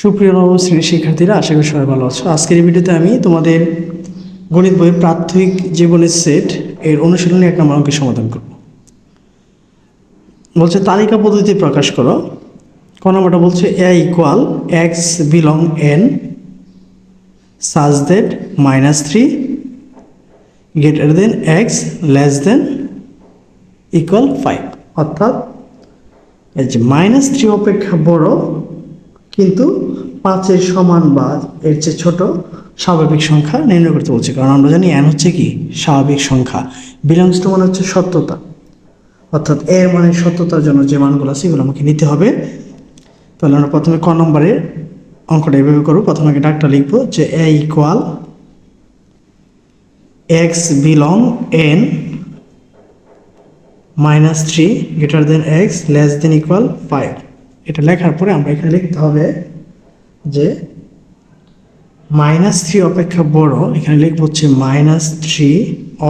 সুপ্রিয় নবম শ্রেণির শিক্ষার্থীরা, আশা করি সবাই ভালো আছো। আজকের ভিডিওতে আমি তোমাদের গণিত বইয়ের প্রাথমিক জীবনের সেট এর অনুশীলনে এক নম্বর অঙ্কের সমাধান করব। বলছে, তালিকা পদ্ধতি প্রকাশ করো। ক নম্বরটা বলছে A equal x belong N such that minus three greater than x less than equal five অর্থাৎ, এই যে মাইনাস থ্রি অপেক্ষা বড়, কিন্তু পাঁচের সমান বা এর চেয়ে ছোট স্বাভাবিক সংখ্যা নির্ণয় করতে বলছে। কারণ আমরা জানি এন হচ্ছে কি? স্বাভাবিক সংখ্যা। বিলংস টু মানে হচ্ছে সত্যতা। অর্থাৎ এর মানে সত্যতার জন্য যে মানগুলো আছে, এগুলো আমাকে নিতে হবে। তাহলে আমরা প্রথমে ক নম্বরের অঙ্কটা এভাবে করব। প্রথমে আগে ডাকটা লিখব যে A equal x belong N minus three greater than x less than equal five এটা লেখার পরে আমরা এখানে লিখতে হবে যে মাইনাস থ্রি অপেক্ষা বড়, এখানে লিখব হচ্ছে মাইনাস থ্রি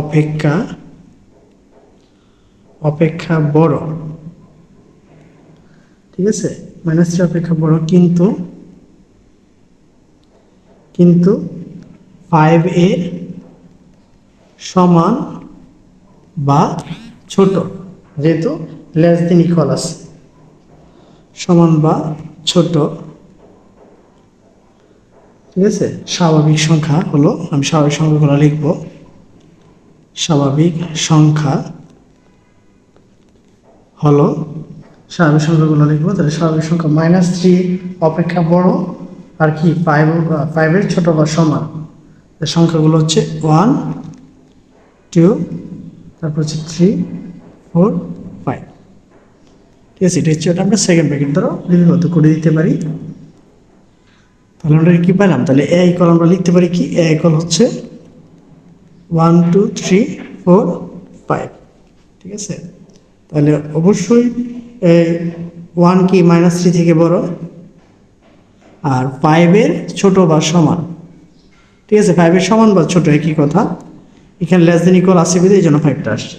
অপেক্ষা অপেক্ষা বড়। ঠিক আছে? মাইনাস থ্রি অপেক্ষা বড় কিন্তু কিন্তু ফাইভ এ সমান বা ছোট, যেহেতু লেস দেন ইকুয়াল আছে। সমান বা ছোট। ঠিক আছে? স্বাভাবিক সংখ্যা হলো, আমি স্বাভাবিক সংখ্যাগুলো লিখব। স্বাভাবিক সংখ্যা হলো, স্বাভাবিক সংখ্যাগুলো লিখব, তাহলে স্বাভাবিক সংখ্যা মাইনাস থ্রি অপেক্ষা বড়, আর কি ফাইভ ফাইভের ছোট বা সমান। সংখ্যাগুলো হচ্ছে ওয়ান টু তারপর হচ্ছে থ্রি ফোর ফাইভ ঠিক আছে, এটা হচ্ছে আমরা সেকেন্ড প্যাকেট দ্বারা লিপিবদ্ধ করে দিতে পারি। তাহলে আমরা কি পেলাম? তাহলে এ ইকল আমরা লিখতে পারি কি? এ ইকল হচ্ছে one two three four five ঠিক আছে? তাহলে অবশ্যই ওয়ান কি মাইনাস থ্রি থেকে বড়? আর ফাইভের ছোট বা সমান। ঠিক আছে? ফাইভের সমান বা ছোট, একই কথা। এখানে লেস দেন ইকুয়াল আসে বিধে এই জন্য ফাইভটা আসছে।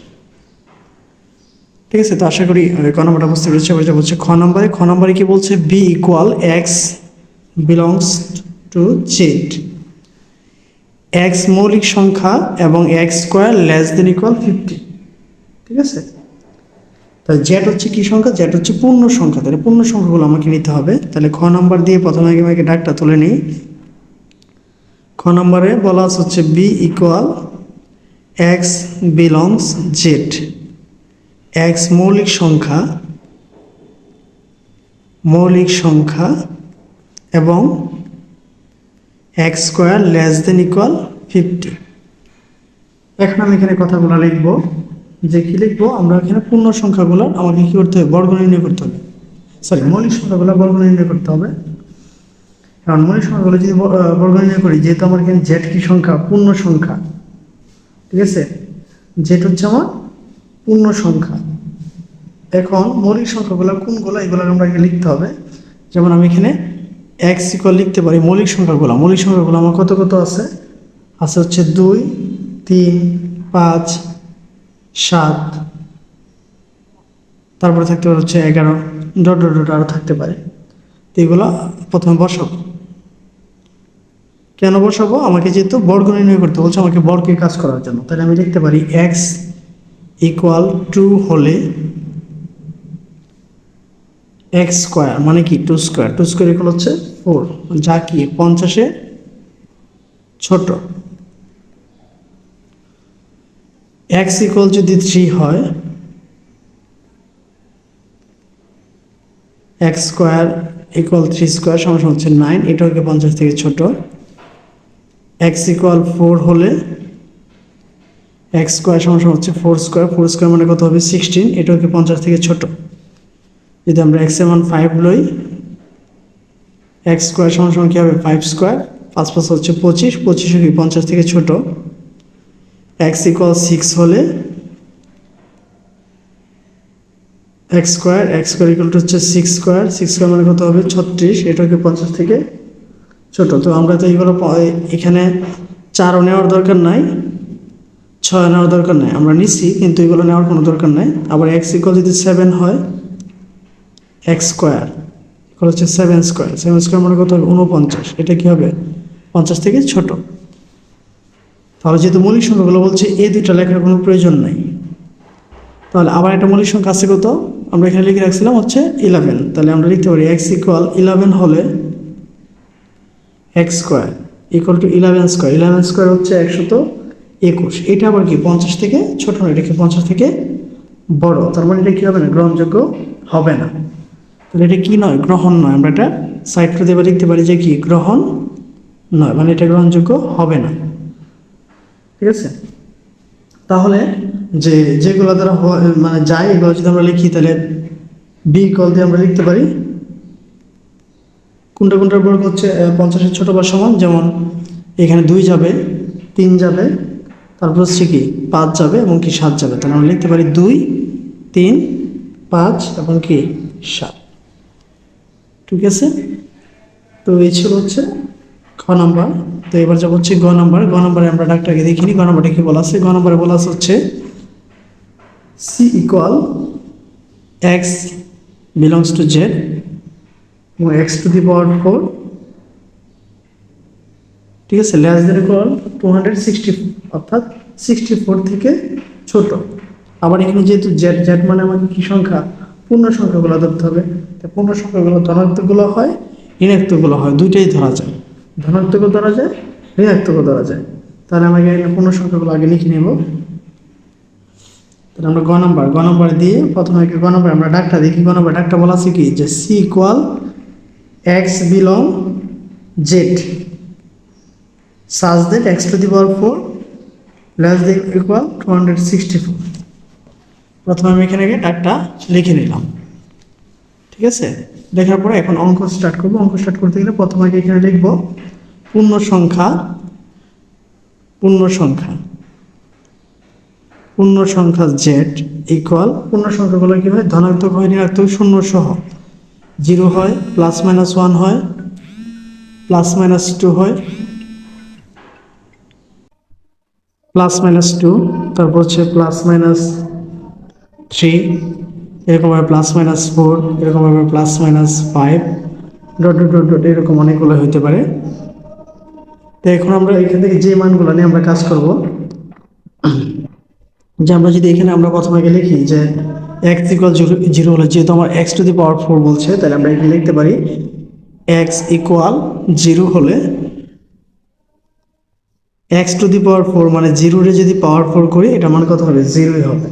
ঠিক আছে? তো আশা করি ক নম্বরটা বুঝতে পেরেছি? বলছে খ নম্বরে। খ নম্বরে কি বলছে? B equal x belongs to Z x মৌলিক সংখ্যা এবং x square less than equal fifty ঠিক আছে? তাহলে জেড হচ্ছে কি সংখ্যা? জেড হচ্ছে পূর্ণ সংখ্যা। তাহলে পূর্ণ সংখ্যাগুলো আমাকে নিতে হবে। তাহলে খ নম্বর দিয়ে প্রথমে আগে আমাকে ডাকটা তুলে নিই। খ নম্বরে বলা আছে হচ্ছে B equal x belongs Z x মৌলিক সংখ্যা মৌলিক সংখ্যা এবং x square less than equal fifty এখন আমি এখানে কথাগুলো লিখব। যে কি লিখব? আমরা এখানে পূর্ণ সংখ্যাগুলো আমাকে কি করতে হবে? বর্গ নির্ণয় করতে হবে। সরি মৌলিক সংখ্যাগুলো বর্গ নির্ণয় করতে হবে। কারণ মৌলিক সংখ্যাগুলো যদি বর্গ নির্ণয় করি, যেহেতু আমার এখানে জেড কি সংখ্যা? পূর্ণ সংখ্যা। ঠিক আছে? জেড হচ্ছে আমার পূর্ণ সংখ্যা। এখন মৌলিক সংখ্যাগুলো কোনগুলো? এগুলো আমরা লিখতে হবে। যেমন আমি এখানে এক্স ইকুয়াল লিখতে পারি মৌলিক সংখ্যাগুলো মৌলিক সংখ্যাগুলো আমার কত কত আছে? আছে হচ্ছে দুই, তিন, পাঁচ, সাত। তারপরে থাকতে পারে হচ্ছে এগারো। ডট ডট ডট আরও থাকতে পারে। তো এগুলো প্রথমে বসাবো কেন বসাবো? আমাকে যেহেতু বর্গ নির্ণয় করতে বলছে, আমাকে বর্গের কাজ করার জন্য। তাহলে আমি লিখতে পারি এক্স ইকুয়াল টু হলে এক্স স্কোয়ার মানে কি? Two square two square equal হচ্ছে ফোর যা কি? পঞ্চাশে ছোট। এক্স ইকুয়াল যদি থ্রি হয় x square equal three square সমান হচ্ছে নাইন এটা হচ্ছে পঞ্চাশ থেকে ছোট। এক্স ইকুয়াল ফোর হলে এক্স স্কোয়ার সমান হচ্ছে ফোর স্কোয়ার ফোর স্কোয়ার মানে কত হবে? সিক্সটিন এটা হচ্ছে পঞ্চাশ থেকে ছোট। যদি আমরা এক্সের মান ফাইভ লই এক্স স্কোয়ার সমান সমান কী হবে? ফাইভ স্কোয়ার পাঁচ পাঁচ হচ্ছে পঁচিশ পঁচিশ কি পঞ্চাশ থেকে ছোট। এক্স ইকুয়াল সিক্স হলে x square x square equal to হচ্ছে সিক্স স্কোয়ার সিক্স স্কোয়ার মানে কত হবে? ছত্রিশ, এটা হচ্ছে পঞ্চাশ থেকে ছোট। তো আমরা তো এইগুলো এখানে চারও নেওয়ার দরকার নাই ছয় নেওয়ার দরকার নাই। আমরা নিচ্ছি, কিন্তু এগুলো নেওয়ার কোনো দরকার নাই। আবার এক্স ইকুয়াল যদি সেভেন হয় এক্স স্কোয়ার এখন হচ্ছে সেভেন স্কোয়ার। সেভেন স্কোয়ার মানে কত হবে উনপঞ্চাশ এটা কি হবে? পঞ্চাশ থেকে ছোট। তাহলে যেহেতু মৌলিক সংখ্যাগুলো বলছে এই দুইটা লেখার কোনো প্রয়োজন নাই। তাহলে আবার একটা মৌলিক সংখ্যা আছে কত? আমরা এখানে লিখে রাখছিলাম হচ্ছে ইলেভেন তাহলে আমরা লিখতে পারি এক্স ইকুয়াল ইলেভেন হলে x square equal to eleven square. Eleven square হচ্ছে একশত একুশ। এটা আবার কি? পঞ্চাশ থেকে ছোট নয় এটা কি পঞ্চাশ থেকে বড়? তার মানে এটা কি হবে না? গ্রহণযোগ্য হবে না। তাহলে এটা কি নয়? গ্রহণ নয়। আমরা এটা সাইড করে দেবে লিখতে পারি যে কি? গ্রহণ নয়। মানে এটা গ্রহণযোগ্য হবে না। ঠিক আছে? তাহলে যে যেগুলো দ্বারা মানে যায়, এগুলো যদি আমরা লিখি, তাহলে বি কল দিয়ে আমরা লিখতে পারি। কোনটা কোনটার বর্গ হচ্ছে পঞ্চাশের ছোট বা সমান? যেমন এখানে দুই যাবে, তিন যাবে, তারপর হচ্ছে কি? পাঁচ যাবে এবং কি সাত যাবে। তাহলে আমরা লিখতে পারি দুই, তিন, পাঁচ এবং কি? সাত। ঠিক আছে? তো এই ছিল হচ্ছে খ নাম্বার। তো এবার যাব হচ্ছে গ নাম্বার। গ নাম্বারে আমরা ডাক্তারকে দেখিনি গ নাম্বারটা কি বলা আছে? গ নাম্বারে বলা আছে হচ্ছে C equal x belongs to Z এবং x to the power four ঠিক আছে? Less than equal two hundred sixty অর্থাৎ সিক্সটি ফোর থেকে ছোট। আবার এখানে যেহেতু জেড জেড মানে আমাকে কি সংখ্যা? পূর্ণ সংখ্যাগুলো ধরতে হবে। পূর্ণ সংখ্যাগুলো ধনাত্মকগুলো হয়, ঋণাত্মকগুলো হয়, দুইটাই ধরা যায়। ধনাত্মকও ধরা যায়, ঋণাত্মকও ধরা যায়। তাহলে আমাকে পূর্ণ সংখ্যাগুলো আগে লিখে নেব। তাহলে আমরা গ নাম্বার গ নাম্বার দিয়ে প্রথমে গ নাম্বার আমরা ডাকটা দেখি। গ নাম্বার ডাকটা বলা আছে কি? যে C equal x belong Z such that x that x to the power 4 less two hundred sixty 264 প্রথমে আমি এখানে ডাকটা লিখে নিলাম। ঠিক আছে? লেখার পরে এখন অঙ্ক স্টার্ট করব। অঙ্ক স্টার্ট করতে গেলে প্রথমে আগে এখানে লিখব পূর্ণ সংখ্যা পূর্ণ সংখ্যা। পূর্ণ সংখ্যা জেড ইকুয়াল পূর্ণ সংখ্যাগুলো কি হয় ধনাত্মক হয়, ঋণাত্মক, শূন্য সহ। জিরো হয় প্লাস মাইনাস ওয়ান হয় প্লাস মাইনাস টু হয় প্লাস মাইনাস টু তারপর হচ্ছে প্লাস মাইনাস থ্রি এরকমভাবে প্লাস মাইনাস ফোর এরকমভাবে plus minus five dot dot dot dot এরকম অনেকগুলো হতে পারে। তো এখন আমরা এখান থেকে যে মানগুলো নিয়ে আমরা কাজ করব, যে আমরা যদি এখানে আমরা প্রথমে আগে লিখি যে এক্স ইকুয়াল জিরো জিরো হলে, যেহেতু আমার x to the power four বলছে, তাহলে আমরা এখানে লিখতে পারি এক্স ইকুয়াল জিরো হলে x to the power four মানে জিরোরে যদি পাওয়ার ফোর করি এটা মান কত হবে? জিরোই হবে।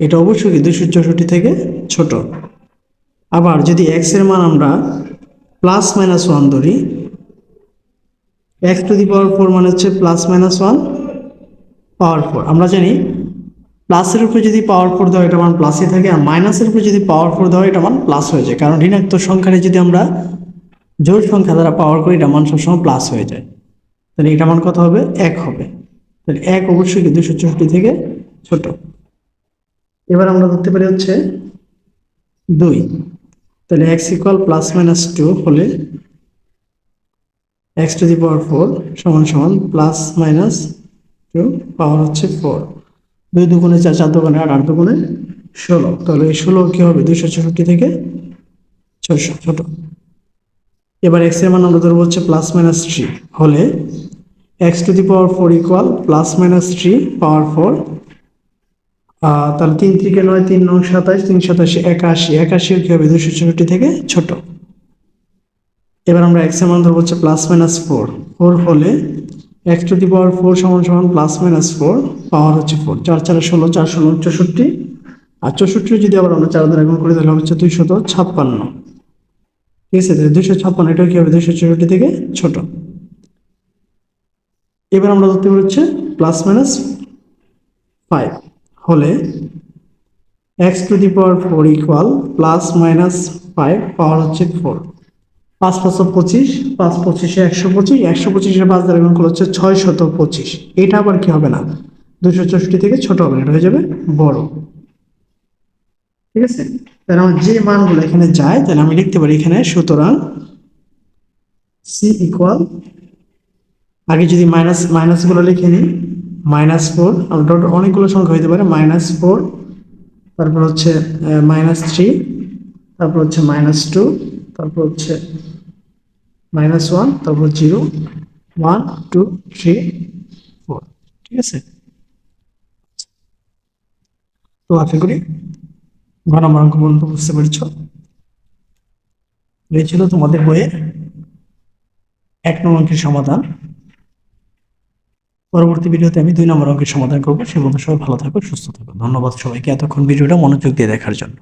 এটা অবশ্যই দুশো চৌষট্টি থেকে ছোট। আবার যদি এক্সের মান আমরা প্লাস মাইনাস ওয়ান ধরি x to the power four মানে হচ্ছে plus minus one power four আমরা জানি প্লাসের উপরে যদি পাওয়ার ফোর দেওয়া এটা মান প্লাসই থাকে, আর মাইনাসের উপরে যদি পাওয়ার ফোর দেওয়া এটা মান প্লাস হয়ে যায়। কারণ ঋণাত্মক সংখ্যারে যদি আমরা জোর সংখ্যা দ্বারা পাওয়ার করি, এটা মান সবসময় প্লাস হয়ে যায়। তাহলে এটা মান কত হবে? এক হবে। তাহলে এক অবশ্যই দুশো চৌষট্টি থেকে ছোট। এবার আমরা ধরতে পারি হচ্ছে দুই। তাহলে x equal plus minus two হলে x to the power four সমান সমান প্লাস মাইনাস টু পাওয়ার হচ্ছে ফোর দুই দুগুণে চার চার দুগুণে আট আট দুগুণে ষোলো। তাহলে এই ষোলো কি হবে? দুশো চৌষট্টি থেকে ছশো ছোটো এবার এক্সের মান আমরা ধরবো হচ্ছে প্লাস মাইনাস থ্রি হলে x to the power four equal plus minus three power four তাহলে তিন ত্রিকে নয়, তিন নং সাতাশ, তিন সাতাশি একাশি। একাশি কি হবে দুশো চৌষট্টি থেকে ছোট। এবার আমরা এক্সের মান ধরবো হচ্ছে প্লাস মাইনাস ফোর ফোর হলে x to the power four সমান সমান প্লাস মাইনাস ফোর পাওয়ার হচ্ছে ফোর চার চার ষোলো চার ষোলো, চৌষট্টি। আর চৌষট্টি যদি আবার আমরা চার দ্বারা গুণ করি, তাহলে হচ্ছে দুইশত ছাপ্পান্ন। ঠিক আছে? তাহলে দুইশো ছাপ্পান্ন, এটাও কি হবে? দুইশো চৌষট্টি থেকে ছোট। এবার আমরা ধরতে পারি হচ্ছে প্লাস মাইনাস ফাইভ হলে x to the power four equal plus minus five power হচ্ছে ফোর পাঁচ পাঁচশো পঁচিশ, পাঁচ পঁচিশে একশো পঁচিশ, একশো পঁচিশে পাঁচ দ্বারা গুণ হচ্ছে ছয় শত পঁচিশ। এটা আবার কি হবে না? দুশো চৌষট্টি থেকে ছোট হবে এটা হয়ে যাবে বড়। ঠিক আছে? তাহলে আমার যে মানগুলো এখানে যায়, তাহলে আমি লিখতে পারি এখানে, সুতরাং সি ইকুয়াল আগে যদি মাইনাস মাইনাসগুলো লিখে নিই মাইনাস ফোর ডট অনেকগুলো সংখ্যা হতে পারে, মাইনাস ফোর, তারপর হচ্ছে মাইনাস থ্রি, তারপর হচ্ছে মাইনাস টু, তারপর হচ্ছে মাইনাস ওয়ান, তারপর zero, one, two, three, four, ঠিক আছে? তো আশা করি ঘন নম্বর অঙ্ক পর্যন্ত বুঝতে পেরেছ। এই ছিল তোমাদের বইয়ের এক নম্বর সমাধান। পরবর্তী ভিডিওতে আমি দুই নম্বর অঙ্কের সমাধান করব। সে মতো সবাই ভালো থাকো সুস্থ থাকো ধন্যবাদ সবাইকে এতক্ষণ ভিডিওটা মনোযোগ দিয়ে দেখার জন্য।